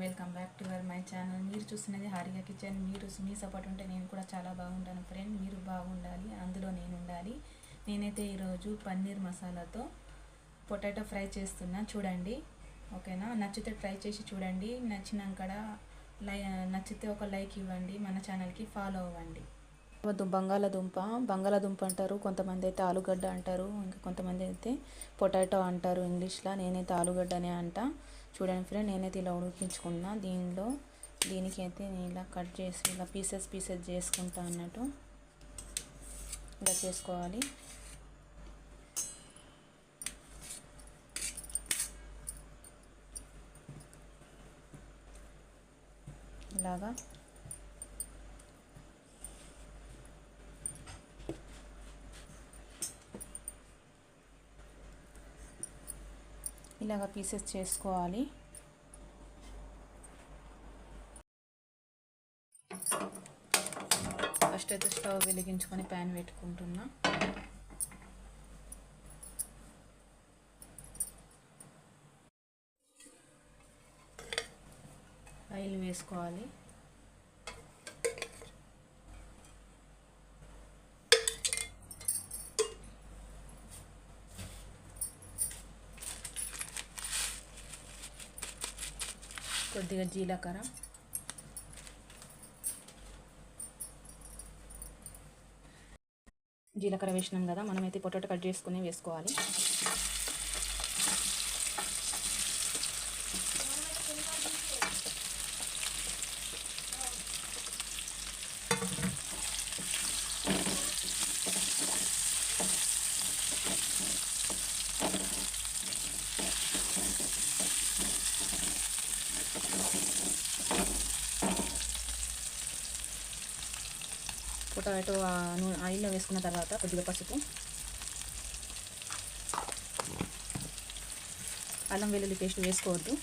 Welcome back to our my channel. మీరు చూస్తున్నది హారిగా kitchen. మీరు మీ సపోర్ట్ ఉంటే నేను కూడా చాలా బాగుంటాను ఫ్రెండ్. మీరు బాగుండాలి అందులో నేను ఉండాలి. నేనైతే ఈరోజు పన్నీర్ మసాలాతో పొటాటో ఫ్రై చేస్తున్నా. చూడండి ఓకేనా? నచ్చితే ట్రై చేసి చూడండి. నచ్చినాక లై నచ్చితే ఒక లైక్ ఇవ్వండి మన ఛానల్కి ఫాలో అవ్వండి. బంగాళదుంప బంగాళదుంప అంటారు. కొంతమంది అయితే ఆలుగడ్డ అంటారు. ఇంకా కొంతమంది అయితే పొటాటో అంటారు ఇంగ్లీష్లో. నేనైతే ఆలుగడ్డనే అంట. చూడండి ఫ్రెండ్ నేనైతే ఇలా ఉడికించుకున్నా. దీనిలో దీనికి అయితే నేను ఇలా కట్ చేసి ఇలా పీసెస్ పీసెస్ చేసుకుంటా అన్నట్టు ఇలా చేసుకోవాలి. ఇలాగా ఇలాగ పీసెస్ చేసుకోవాలి. ఫస్ట్ అయితే స్టవ్ వెలిగించుకొని ప్యాన్ పెట్టుకుంటున్నా. ఆయిల్ వేసుకోవాలి. కొద్దిగా జీలకర్ర. జీలకర్ర వేసినాం కదా మనమైతే పొటాటో కట్ చేసుకుని వేసుకోవాలి. పొటాటో ఆయిల్లో వేసుకున్న తర్వాత కొద్దిగా పసుపు. అల్లం వెల్లుల్లి పేస్ట్ వేసుకోవద్దు.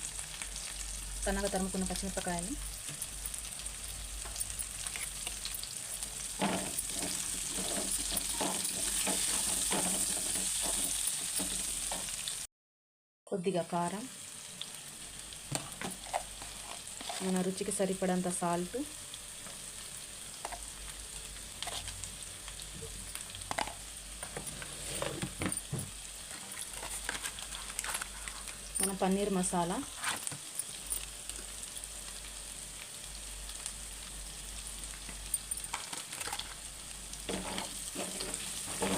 సన్నగా తరుముకున్న పచ్చిమిరపకాయలు. కొద్దిగా కారం. మన రుచికి సరిపడంత సాల్ట్. మన పన్నీర్ మసాలా.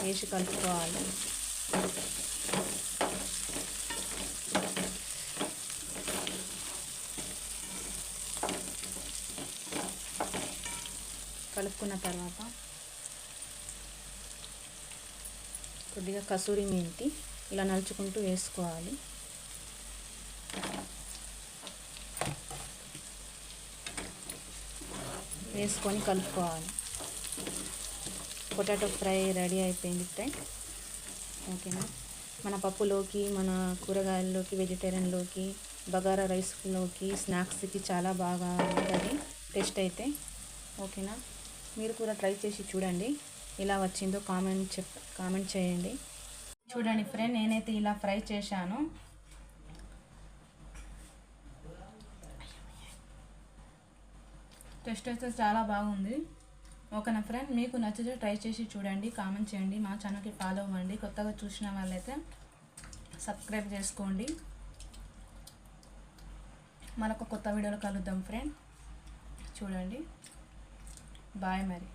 వేసి కలుపుకోవాలి. కలుపుకున్న తర్వాత కొద్దిగా కసూరి మెంతి ఇలా నలుచుకుంటూ వేసుకోవాలి. వేసుకొని కలుపుకోవాలి. పొటాటో ఫ్రై రెడీ అయిపోయింది ఫ్రెండ్. ఓకేనా? మన పప్పులోకి మన కూరగాయల్లోకి వెజిటేరియన్లోకి బగారా రైస్లోకి స్నాక్స్కి చాలా బాగా ఉంటుంది. టేస్ట్ అయితే. ఓకేనా? మీరు కూడా ట్రై చేసి చూడండి. ఇలా వచ్చిందో కామెంట్ చెప్ కామెంట్ చేయండి. చూడండి ఫ్రెండ్ నేనైతే ఇలా ఫ్రై చేశాను. టెస్ట్ అయితే చాలా బాగుంది. ఓకేనా ఫ్రెండ్ మీకు నచ్చితే ట్రై చేసి చూడండి కామెంట్ చేయండి మా ఛానల్కి ఫాలో అవ్వండి. కొత్తగా చూసిన వాళ్ళైతే సబ్స్క్రైబ్ చేసుకోండి. మరొక కొత్త వీడియోలో కలుద్దాం ఫ్రెండ్. చూడండి. బాయ్ మరి.